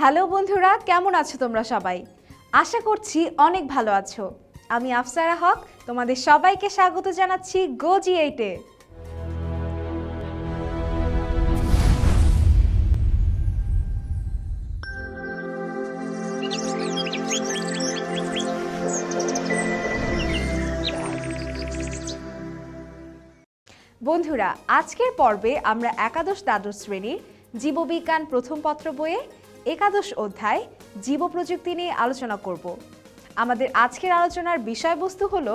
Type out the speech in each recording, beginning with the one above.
Hello বন্ধুরা, কেমন আছো তোমরা সবাই? আশা করছি অনেক ভালো আছো। আমি আফসারা হক, তোমাদের সবাইকে স্বাগত জানাচ্ছি গোজি এইটে বন্ধুরা, আজকের পর্বে আমরা একাদশ দ্বাদশ শ্রেণির জীববিজ্ঞান প্রথম পত্র বইয়ে একাদশ অধ্যায় জীব প্রযুক্তি নিয়ে আলোচনা করব। আমাদের আজকের আলোচনার বিষয়বস্তু হলো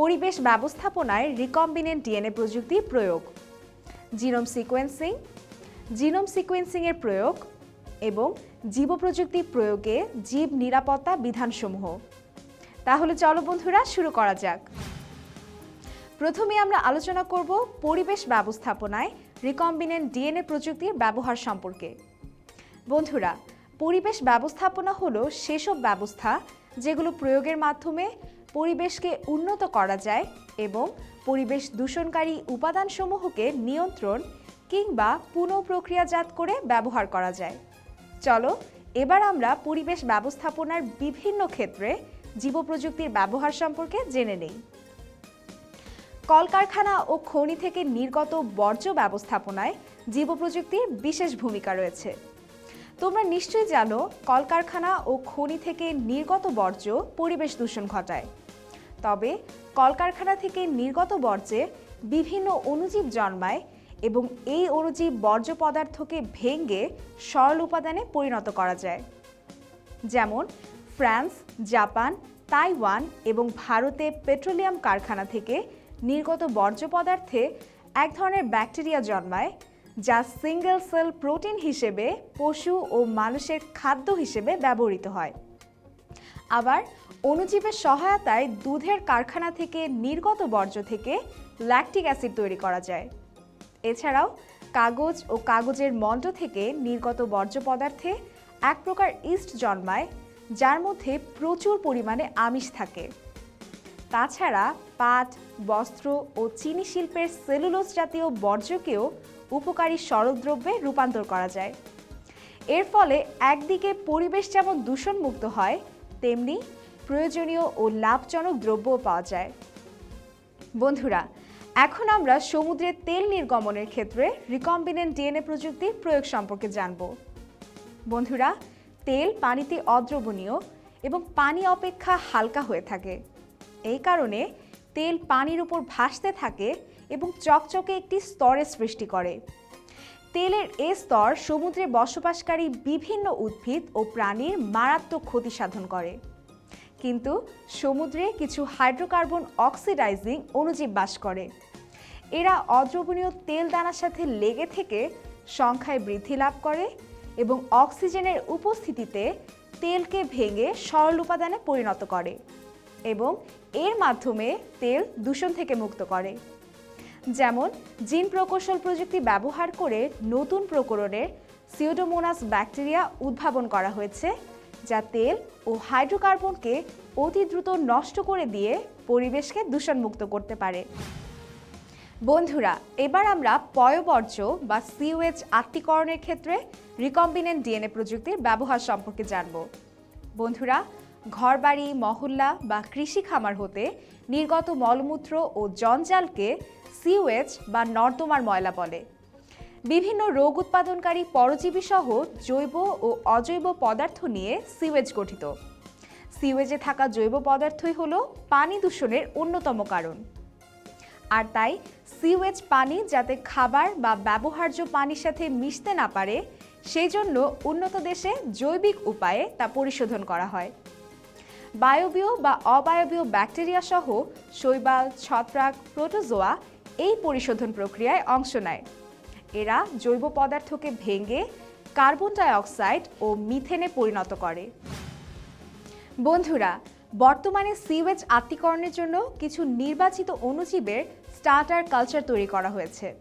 পরিবেশ ব্যবস্থাপনায় রিকম্বিনেন্ট ডিএনএ প্রযুক্তি প্রয়োগ জিনোম সিকোয়েন্সিং জিনোম সিকোয়েন্সিংয়ের প্রয়োগ এবং জীব প্রযুক্তি প্রয়োগে জীব নিরাপত্তা বিধানসমূহ। তাহলে চলো বন্ধুরা, শুরু করা যাক। প্রথমে আমরা আলোচনা করব পরিবেশ ব্যবস্থাপনায় রিকম্বিনেন্ট ডিএনএ প্রযুক্তির ব্যবহার সম্পর্কে। বন্ধুরা, পরিবেশ ব্যবস্থাপনা হলো সেসব ব্যবস্থা যেগুলো প্রয়োগের মাধ্যমে পরিবেশকে উন্নত করা যায় এবং পরিবেশ দূষণকারী উপাদানসমূহকে নিয়ন্ত্রণ কিংবা পুনঃপ্রক্রিয়াজাত করে ব্যবহার করা যায়। চলো, এবার আমরা পরিবেশ ব্যবস্থাপনার বিভিন্ন ক্ষেত্রে জীব প্রযুক্তির ব্যবহার সম্পর্কে জেনে নেই। কলকারখানা ও খনি থেকে নির্গত বর্জ্য ব্যবস্থাপনায় জীব প্রযুক্তির বিশেষ ভূমিকা রয়েছে। তোমরা নিশ্চয়ই জানো, কলকারখানা ও খনি থেকে নির্গত বর্জ্য পরিবেশ দূষণ ঘটায়। তবে কলকারখানা থেকে নির্গত বর্জ্যে বিভিন্ন অণুজীব জন্মায় এবং এই অণুজীব বর্জ্য পদার্থকে ভেঙে সরল উপাদানে পরিণত করা যায়। যেমন, ফ্রান্স, জাপান, তাইওয়ান এবং ভারতে পেট্রোলিয়াম কারখানা থেকে নির্গত বর্জ্য পদার্থে এক ধরনের ব্যাকটেরিয়া জন্মায় যা সিঙ্গেল সেল প্রোটিন হিসেবে পশু ও মানুষের খাদ্য হিসেবে ব্যবহৃত হয়। আবার অণুজীবের সহায়তায় দুধের কারখানা থেকে নির্গত বর্জ্য থেকে ল্যাকটিক অ্যাসিড তৈরি করা যায়। এছাড়াও কাগজ ও কাগজের মণ্ড থেকে নির্গত বর্জ্য পদার্থে এক প্রকার ইস্ট জন্মায়, যার মধ্যে প্রচুর পরিমাণে আমিষ থাকে। তাছাড়া পাট, বস্ত্র ও চিনি শিল্পের সেলুলোজ জাতীয় বর্জ্যকেও উপকারী সরল দ্রব্যে রূপান্তর করা যায়। এর ফলে একদিকে পরিবেশ যেমন দূষণমুক্ত হয়, তেমনি প্রয়োজনীয় ও লাভজনক দ্রব্যও পাওয়া যায়। বন্ধুরা, এখন আমরা সমুদ্রের তেল নির্গমনের ক্ষেত্রে রিকম্বিনেন্ট ডিএনএ প্রযুক্তির প্রয়োগ সম্পর্কে জানব। বন্ধুরা, তেল পানিতে অদ্রবণীয় এবং পানি অপেক্ষা হালকা হয়ে থাকে। এই কারণে তেল পানির উপর ভাসতে থাকে এবং চকচকে একটি স্তরের সৃষ্টি করে। তেলের এ স্তর সমুদ্রে বসবাসকারী বিভিন্ন উদ্ভিদ ও প্রাণীর মারাত্মক ক্ষতি সাধন করে। কিন্তু সমুদ্রে কিছু হাইড্রোকার্বন অক্সিডাইজিং অণুজীব বাস করে। এরা অদ্রবণীয় তেল দানার সাথে লেগে থেকে সংখ্যায় বৃদ্ধি লাভ করে এবং অক্সিজেনের উপস্থিতিতে তেলকে ভেঙে সরল উপাদানে পরিণত করে এবং এর মাধ্যমে তেল দূষণ থেকে মুক্ত করে। যেমন, জিন প্রকৌশল প্রযুক্তি ব্যবহার করে নতুন প্রকরণের সিওডোমোনাস ব্যাকটেরিয়া উদ্ভাবন করা হয়েছে, যা তেল ও হাইড্রোকার্বনকে অতি দ্রুত নষ্ট করে দিয়ে পরিবেশকে দূষণমুক্ত করতে পারে। বন্ধুরা, এবার আমরা পয়বর্জ্য বা সিওএচ আত্মীকরণের ক্ষেত্রে রিকম্বিনেন্ট ডিএনএ প্রযুক্তির ব্যবহার সম্পর্কে জানব। বন্ধুরা, ঘরবাড়ি, মহল্লা বা কৃষি খামার হতে নির্গত মলমূত্র ও জঞ্জালকে সিওএচ বা নর্দমার ময়লা বলে। বিভিন্ন রোগ উৎপাদনকারী পরজীবী সহ জৈব ও অজৈব পদার্থ নিয়ে সিওয়েজ গঠিত। সিওয়েজে থাকা জৈব পদার্থই হলো পানি দূষণের অন্যতম কারণ। আর তাই সিওয়েজ পানি যাতে খাবার বা ব্যবহার্য পানির সাথে মিশতে না পারে, সেই জন্য উন্নত দেশে জৈবিক উপায়ে তা পরিশোধন করা হয়। বায়বীয় বা অবায়বীয় ব্যাকটেরিয়া সহ শৈবাল, ছত্রাক, প্রোটোজোয়া এই পরিশোধন প্রক্রিয়ায় অংশ নেয়। এরা জৈব পদার্থকে ভেঙে কার্বন ডাই অক্সাইড ও মিথেনে পরিণত করে। বন্ধুরা, বর্তমানে সিওয়েজ আত্মীকরণের জন্য কিছু নির্বাচিত অণুজীবের স্টার্টার কালচার তৈরি করা হয়েছে।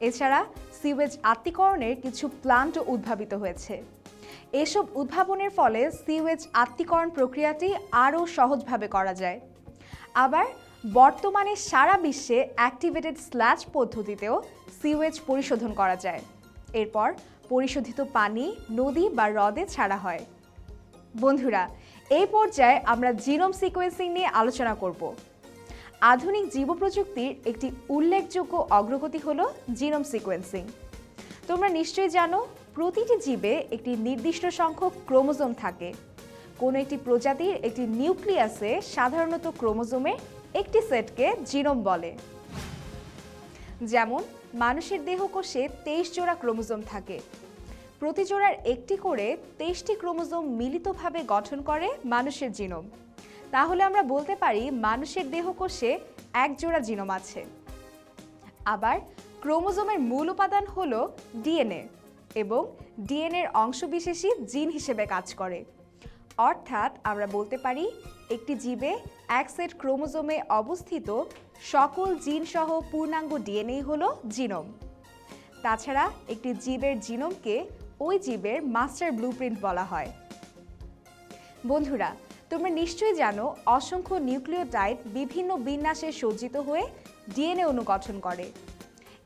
এছাড়া সিওয়েজ আত্মীকরণের কিছু প্লান্টও উদ্ভাবিত হয়েছে। এসব উদ্ভাবনের ফলে সিওয়েজ আত্মীকরণ প্রক্রিয়াটি আরও সহজভাবে করা যায়। আবার বর্তমানে সারা বিশ্বে অ্যাক্টিভেটেড স্ল্যাচ পদ্ধতিতেও সিওয়েজ পরিশোধন করা যায়। এরপর পরিশোধিত পানি নদী বা হ্রদে ছাড়া হয়। বন্ধুরা এই পর্যায়ে আমরা জিনোম সিকোয়েন্সিং নিয়ে আলোচনা করব। আধুনিক জীবপ্রযুক্তির একটি উল্লেখযোগ্য অগ্রগতি হল জিনোম সিকোয়েন্সিং তোমরা নিশ্চয়ই জানো, প্রতিটি জীবে একটি নির্দিষ্ট সংখ্যক ক্রোমোজোম থাকে। কোনো একটি প্রজাতির একটি নিউক্লিয়াসে সাধারণত ক্রোমোজোমের একটি সেটকে জিনোম বলে। যেমন, মানুষের দেহকোষে তেইশ জোড়া ক্রোমোজোম থাকে। প্রতি জোড়ার একটি করে তেইশটি ক্রোমোজোম মিলিতভাবে গঠন করে মানুষের জিনোম। তাহলে আমরা বলতে পারি মানুষের দেহকোষে এক জোড়া জিনোম আছে। আবার ক্রোমোজোমের মূল উপাদান হল ডিএনএ এবং ডিএনএর অংশবিশেষই জিন হিসেবে কাজ করে। অর্থাৎ আমরা বলতে পারি একটি জীবে এক সেট ক্রোমোজোমে অবস্থিত সকল জিন সহ পূর্ণাঙ্গ ডিএনএ হল জিনোম। তাছাড়া একটি জীবের জিনোমকে ওই জীবের মাস্টার ব্লুপ্রিন্ট বলা হয়। বন্ধুরা, তোমরা নিশ্চয়ই জানো অসংখ্য নিউক্লিওটাইড বিভিন্ন বিন্যাসে সজ্জিত হয়ে ডিএনএ অণু গঠন করে।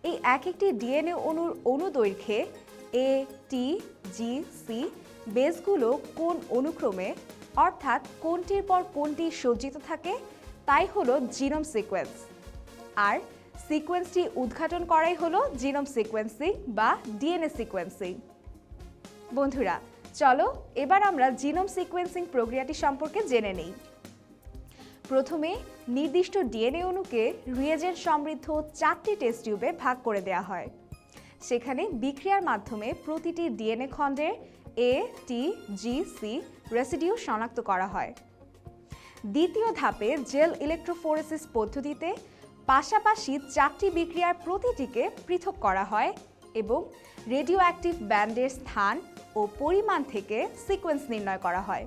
এই এক একটি ডিএনএ অণুর অনুদৈর্ঘ্যে এ টি জি সি বেসগুলো কোন অনুক্রমে অর্থাৎ কোনটির পর কোনটি সজ্জিত থাকে, তাই হলো জিনোম সিকোয়েন্স। আর সিকোয়েন্সটি উদ্ঘাটন করাই হলো জিনোম সিকোয়েন্সিং বা ডিএনএ সিকোয়েন্সিং। বন্ধুরা, চলো এবার আমরা জিনোম সিকোয়েন্সিং প্রক্রিয়াটি সম্পর্কে জেনে নেই। প্রথমে নির্দিষ্ট ডিএনএ অণুকে রিয়েজেন্ট সমৃদ্ধ চারটি টেস্ট টিউবে ভাগ করে দেওয়া হয়। সেখানে বিক্রিয়ার মাধ্যমে প্রতিটি ডিএনএ খণ্ডের এ টি জি সি রেসিডিউ শনাক্ত করা হয়। দ্বিতীয় ধাপে জেল ইলেকট্রোফোরেসিস পদ্ধতিতে পাশাপাশি চারটি বিক্রিয়ার প্রতিটিকে পৃথক করা হয় এবং রেডিও অ্যাক্টিভ ব্যান্ডের স্থান ও পরিমাণ থেকে সিকোয়েন্স নির্ণয় করা হয়।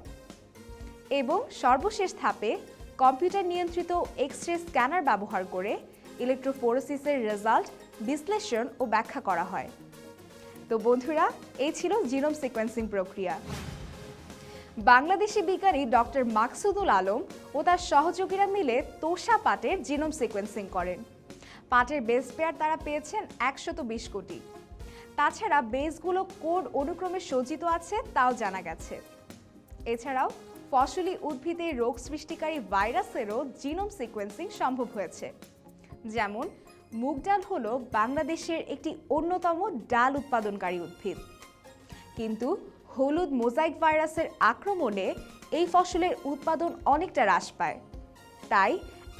এবং সর্বশেষ ধাপে কম্পিউটার নিয়ন্ত্রিত এক্স রে স্ক্যানার ব্যবহার করে ইলেকট্রোফোরেসিসের রেজাল্ট বিশ্লেষণ ও ব্যাখ্যা করা হয়। তো বন্ধুরা, এই ছিল জিনোম সিকোয়েন্সিং প্রক্রিয়া। বাংলাদেশি বিজ্ঞানী ডক্টর মাকসুদুল আলম ও তার সহযোগীরা মিলে তোষা পাটের জিনোম সিকোয়েন্সিং করেন। পাটের বেস পেয়ার তারা পেয়েছেন একশত বিশ কোটি। তাছাড়া বেসগুলো কোন অনুক্রমে সজ্জিত আছে তাও জানা গেছে। এছাড়াও ফসলি উদ্ভিদে রোগ সৃষ্টিকারী ভাইরাসেরও জিনোম সিকোয়েন্সিং সম্ভব হয়েছে। যেমন, মুগ ডাল হলো বাংলাদেশের একটি অন্যতম ডাল উৎপাদনকারী উদ্ভিদ। কিন্তু হলুদ মোজাইক ভাইরাসের আক্রমণে এই ফসলের উৎপাদন অনেকটা হ্রাস পায়। তাই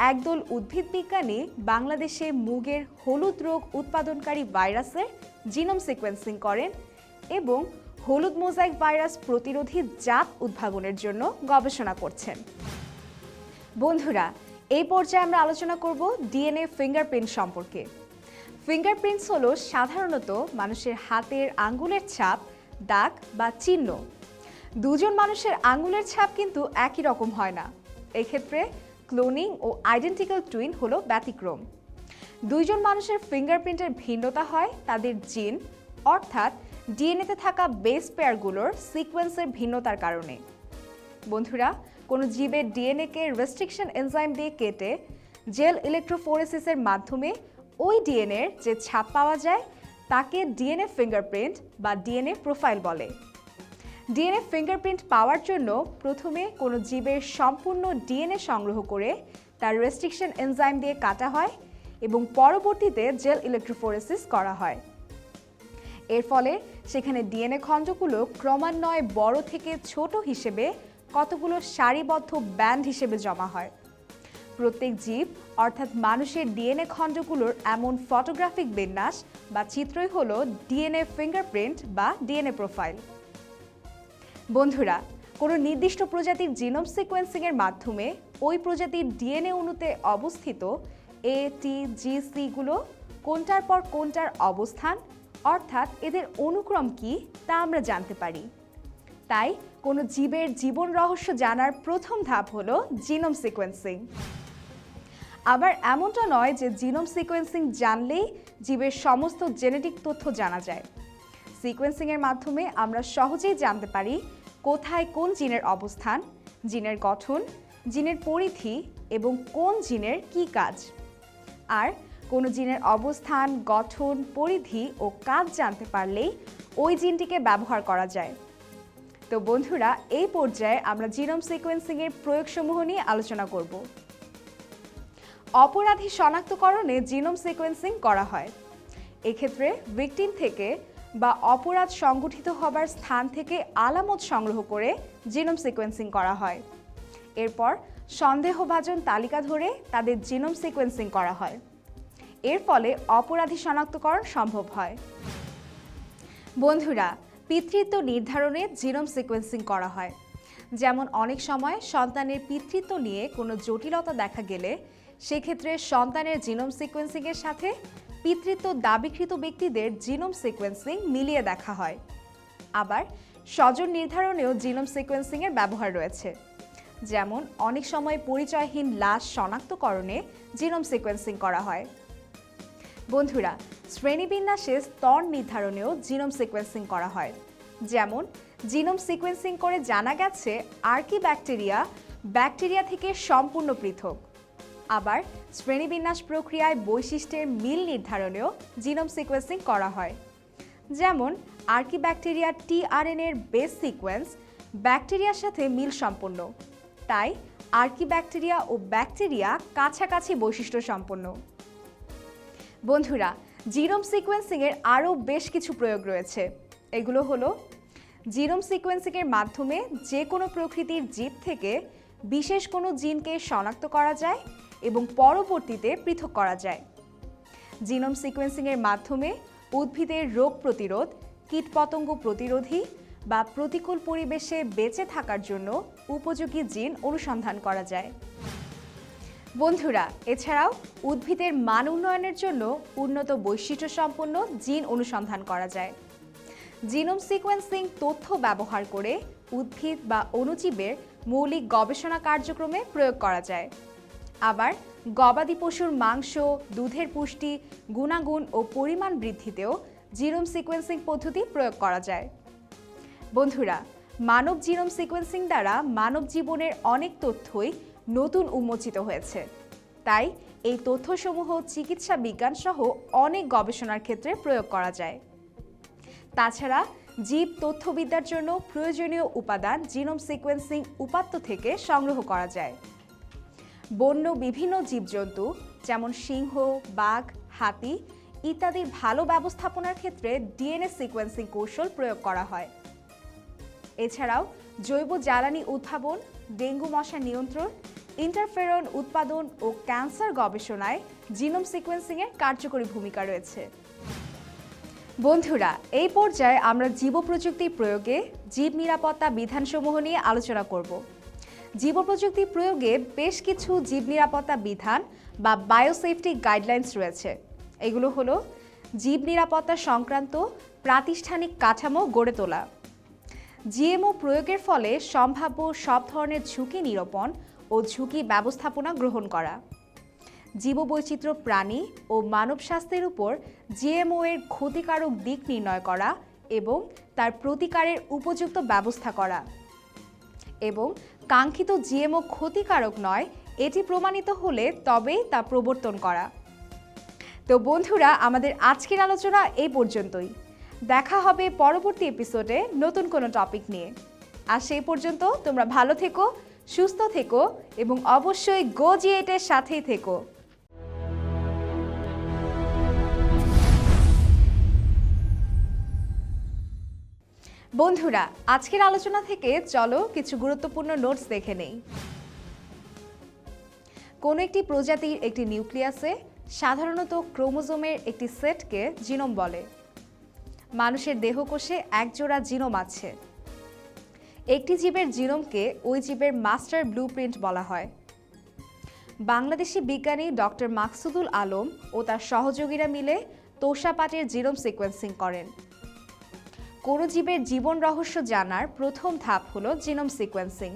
একদল উদ্ভিদ বিজ্ঞানী বাংলাদেশে মুগের হলুদ রোগ উৎপাদনকারী ভাইরাসের জিনোম সিকোয়েন্সিং করেন এবং হলুদ মোজাইক ভাইরাস প্রতিরোধী জাত উদ্ভাবনের জন্য গবেষণা করছেন। বন্ধুরা, এই পর্যায়ে আমরা আলোচনা করব ডিএনএ ফিঙ্গারপ্রিন্ট সম্পর্কে। ফিঙ্গারপ্রিন্টস হলো সাধারণত মানুষের হাতের আঙ্গুলের ছাপ দাগ বা চিহ্ন। দুজন মানুষের আঙুলের ছাপ কিন্তু একই রকম হয় না। এক্ষেত্রে ক্লোনিং ও আইডেন্টিক্যাল টুইন হলো ব্যতিক্রম। দুইজন মানুষের ফিঙ্গারপ্রিন্টের ভিন্নতা হয় তাদের জিন, অর্থাৎ ডিএনএতে থাকা বেস পেয়ারগুলোর সিকোয়েন্সের ভিন্নতার কারণে। বন্ধুরা, কোনো জীবের ডিএনএকে রেস্ট্রিকশন এনজাইম দিয়ে কেটে জেল ইলেকট্রোফোরেসিসের মাধ্যমে ওই ডিএনএর যে ছাপ পাওয়া যায় তাকে ডিএনএ ফিঙ্গারপ্রিন্ট বা ডিএনএ প্রোফাইল বলে। ডিএনএ ফিঙ্গারপ্রিন্ট পাওয়ার জন্য প্রথমে কোনো জীবের সম্পূর্ণ ডিএনএ সংগ্রহ করে তার রেস্ট্রিকশন এনজাইম দিয়ে কাটা হয় এবং পরবর্তীতে জেল ইলেকট্রোফোরেসিস করা হয়। এর ফলে সেখানে ডিএনএ খণ্ডগুলো ক্রমান্বয়ে বড় থেকে ছোট হিসেবে কতগুলো সারিবদ্ধ ব্যান্ড হিসেবে জমা হয়। প্রত্যেক জীব, অর্থাৎ মানুষের ডিএনএ খণ্ডগুলোর এমন ফটোগ্রাফিক বিন্যাস বা চিত্রই হলো ডিএনএ ফিঙ্গারপ্রিন্ট বা ডিএনএ প্রোফাইল বন্ধুরা, কোনো নির্দিষ্ট প্রজাতির জিনোম সিকোয়েন্সিংয়ের মাধ্যমে ওই প্রজাতির ডিএনএ অণুতে অবস্থিত এ টি জি সিগুলো কোনটার পর কোনটার অবস্থান, অর্থাৎ এদের অনুক্রম কি, তা আমরা জানতে পারি। তাই কোনো জীবের জীবন রহস্য জানার প্রথম ধাপ হলো জিনোম সিকোয়েন্সিং আবার এমনটা নয় যে জিনোম সিকোয়েন্সিং জানলেই জীবের সমস্ত জেনেটিক তথ্য জানা যায়। সিকোয়েন্সিংয়ের মাধ্যমে আমরা সহজেই জানতে পারি কোথায় কোন জিনের অবস্থান, জিনের গঠন, জিনের পরিধি এবং কোন জিনের কী কাজ। আর কোনো জিনের অবস্থান, গঠন, পরিধি ও কাজ জানতে পারলেই ওই জিনটিকে ব্যবহার করা যায়। তো বন্ধুরা, এই পর্যায়ে আমরা জিনোম সিকোয়েন্সিংয়ের প্রয়োগসমূহ নিয়ে আলোচনা করব। অপরাধী শনাক্তকরণে জিনোম সিকোয়েন্সিং করা হয়। এক্ষেত্রে ভিকটিম থেকে বা অপরাধ সংগঠিত হবার স্থান থেকে আলামত সংগ্রহ করে জিনোম সিকোয়েন্সিং করা হয়। এরপর সন্দেহভাজন তালিকা ধরে তাদের জিনোম সিকোয়েন্সিং করা হয়। এর ফলে অপরাধী শনাক্তকরণ সম্ভব হয়। বন্ধুরা, পিতৃত্ব নির্ধারণে জিনোম সিকোয়েন্সিং করা হয়। যেমন অনেক সময় সন্তানের পিতৃত্ব নিয়ে কোনো জটিলতা দেখা গেলে সেক্ষেত্রে সন্তানের জিনোম সিকোয়েন্সিংয়ের সাথে পিতৃত্ব দাবিকৃত ব্যক্তিদের জিনোম সিকোয়েন্সিং মিলিয়ে দেখা হয়। আবার স্বজন নির্ধারণেও জিনোম সিকোয়েন্সিংয়ের ব্যবহার রয়েছে। যেমন, অনেক সময় পরিচয়হীন লাশ শনাক্তকরণে জিনোম সিকোয়েন্সিং করা হয়। বন্ধুরা, শ্রেণীবিন্যাসে স্তর নির্ধারণেও জিনোম সিকোয়েন্সিং করা হয়। যেমন, জিনোম সিকোয়েন্সিং করে জানা গেছে আর্কি ব্যাকটেরিয়া ব্যাকটেরিয়া থেকে সম্পূর্ণ পৃথক। আবার শ্রেণীবিন্যাস প্রক্রিয়ায় বৈশিষ্ট্যের মিল নির্ধারণেও জিনোম সিকোয়েন্সিং করা হয়। যেমন আর্কি ব্যাকটেরিয়ার টিআরএনএর বেস সিকোয়েন্স ব্যাকটেরিয়ার সাথে মিল সম্পন্ন। তাই আর্কি ব্যাকটেরিয়া ও ব্যাকটেরিয়া কাছাকাছি বৈশিষ্ট্য সম্পন্ন। বন্ধুরা, জিনোম সিকোয়েন্সিংয়ের আরও বেশ কিছু প্রয়োগ রয়েছে। এগুলো হলো, জিনোম সিকোয়েন্সিংয়ের মাধ্যমে যে কোনো প্রকৃতির জীব থেকে বিশেষ কোনো জিনকে শনাক্ত করা যায় এবং পরবর্তীতে পৃথক করা যায়। জিনোম সিকোয়েন্সিংয়ের মাধ্যমে উদ্ভিদের রোগ প্রতিরোধ কীটপতঙ্গ প্রতিরোধী বা প্রতিকূল পরিবেশে বেঁচে থাকার জন্য উপযোগী জিন অনুসন্ধান করা যায়। বন্ধুরা, এছাড়াও উদ্ভিদের মান উন্নয়নের জন্য উন্নত বৈশিষ্ট্য সম্পন্ন জিন অনুসন্ধান করা যায়। জিনোম সিকোয়েন্সিং তথ্য ব্যবহার করে উদ্ভিদ বা অণুজীবের মৌলিক গবেষণা কার্যক্রমে প্রয়োগ করা যায়। আবার গবাদি পশুর মাংস, দুধের পুষ্টি, গুণাগুণ ও পরিমাণ বৃদ্ধিতেও জিরোম সিকোয়েন্সিং পদ্ধতি প্রয়োগ করা যায়। বন্ধুরা, মানব জিরোম সিকোয়েন্সিং দ্বারা মানব জীবনের অনেক তথ্যই নতুন উন্মোচিত হয়েছে। তাই এই তথ্যসমূহ চিকিৎসা বিজ্ঞান সহ অনেক গবেষণার ক্ষেত্রে প্রয়োগ করা যায়। তাছাড়া জীব তথ্যবিদ্যার জন্য প্রয়োজনীয় উপাদান জিনোম সিকোয়েন্সিং উপাত্ত থেকে সংগ্রহ করা যায়। বন্য বিভিন্ন জীবজন্তু, যেমন সিংহ, বাঘ, হাতি ইত্যাদির ভালো ব্যবস্থাপনার ক্ষেত্রে ডিএনএ সিকোয়েন্সিং কৌশল প্রয়োগ করা হয়। এছাড়াও জৈব জ্বালানি উদ্ভাবন, ডেঙ্গু মশা নিয়ন্ত্রণ ইন্টারফেরন উৎপাদন ও ক্যান্সার গবেষণায় জিনোম সিকোয়েন্সিংয়ের কার্যকরী ভূমিকা রয়েছে। বন্ধুরা, এই পর্যায়ে আমরা জীব প্রযুক্তির প্রয়োগে জীব নিরাপত্তা বিধানসমূহ নিয়ে আলোচনা করব। জীব প্রযুক্তি প্রয়োগে বেশ কিছু জীব নিরাপত্তা বিধান বা বায়োসেফটি গাইডলাইন্স রয়েছে। এগুলো হলো জীব নিরাপত্তা সংক্রান্ত প্রাতিষ্ঠানিক কাঠামো গড়ে তোলা, জিএমও প্রয়োগের ফলে সম্ভাব্য সব ধরনের ঝুঁকি নিরূপণ ও ঝুঁকি ব্যবস্থাপনা গ্রহণ করা, জীববৈচিত্র্য প্রাণী ও মানব স্বাস্থ্যের উপর জিএমও এর ক্ষতিকারক দিক নির্ণয় করা এবং তার প্রতিকারের উপযুক্ত ব্যবস্থা করা এবং কাঙ্ক্ষিত জিএমও ক্ষতিকারক নয়, এটি প্রমাণিত হলে তবেই তা প্রবর্তন করা। তো বন্ধুরা, আমাদের আজকের আলোচনা এই পর্যন্তই। দেখা হবে পরবর্তী এপিসোডে নতুন কোনো টপিক নিয়ে। আর সেই পর্যন্ত তোমরা ভালো থেকো, সুস্থ থেকো এবং অবশ্যই গো জিএটের সাথেই থেকো। বন্ধুরা, আজকের আলোচনা থেকে চলো কিছু গুরুত্বপূর্ণ নোটস দেখে নেই। কোনো একটি প্রজাতির একটি নিউক্লিয়াসে সাধারণত ক্রোমোজোমের একটি সেটকে জিনোম বলে। মানুষের দেহকোষে একজোড়া জিনোম আছে। একটি জীবের জিনোমকে ওই জীবের মাস্টার ব্লুপ্রিন্ট বলা হয়। বাংলাদেশি বিজ্ঞানী ডক্টর মাকসুদুল আলম ও তার সহযোগীরা মিলে তোষাপাটের জিনোম সিকোয়েন্সিং করেন। কোনো জীবের জীবন রহস্য জানার প্রথম ধাপ হলো জিনোম সিকোয়েন্সিং